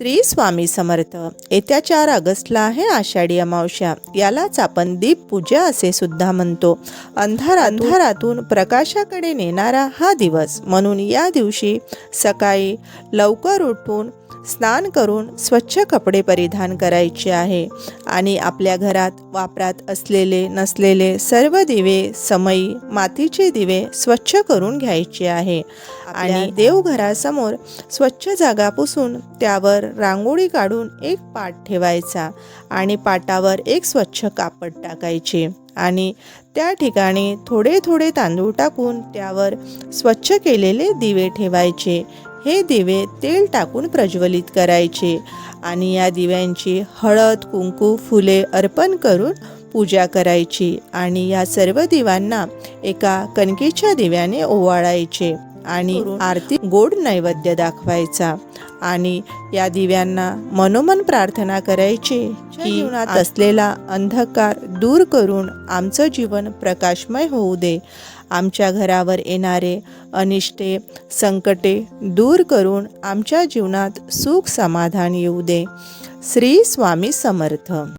श्री स्वामी समर्थ. येत्या चार ऑगस्टला आहे आषाढी अमावस्या. यालाच आपण दीप पूजा असे सुद्धा म्हणतो. अंधार अंधारातून प्रकाशाकडे नेणारा हा दिवस. म्हणून या दिवशी सकाळी लवकर उठून स्नान करून स्वच्छ कपडे परिधान करायचे आहे. आणि आपल्या घरात वापरात असलेले नसलेले सर्व दिवे समई मातीचे दिवे स्वच्छ करून घ्यायचे आहे. आणि देवघरासमोर स्वच्छ जागा पुसून त्यावर रांगोळी काढून एक पाट ठेवायचा आणि पाटावर एक स्वच्छ कापड टाकायचे. आणि त्या ठिकाणी थोडे थोडे तांदूळ टाकून त्यावर स्वच्छ केलेले दिवे ठेवायचे. हे दिवे तेल टाकून प्रज्वलित करायचे आणि या दिव्यांची हळद कुंकू फुले अर्पण करून पूजा करायची आणि या सर्व दिव्यांना एका कणकेच्या दिव्याने ओवाळायचे आणि आरती गोड नैवेद्य दाखवायचा आणि या दिव्यांना मनोमन प्रार्थना करायची की जीवनात असलेला अंधकार दूर करून आमचं जीवन प्रकाशमय होऊ दे. आमच्या घरावर येणारे अनिष्टे संकटे दूर करून आमच्या जीवनात सुख समाधान येऊ दे. श्री स्वामी समर्थ.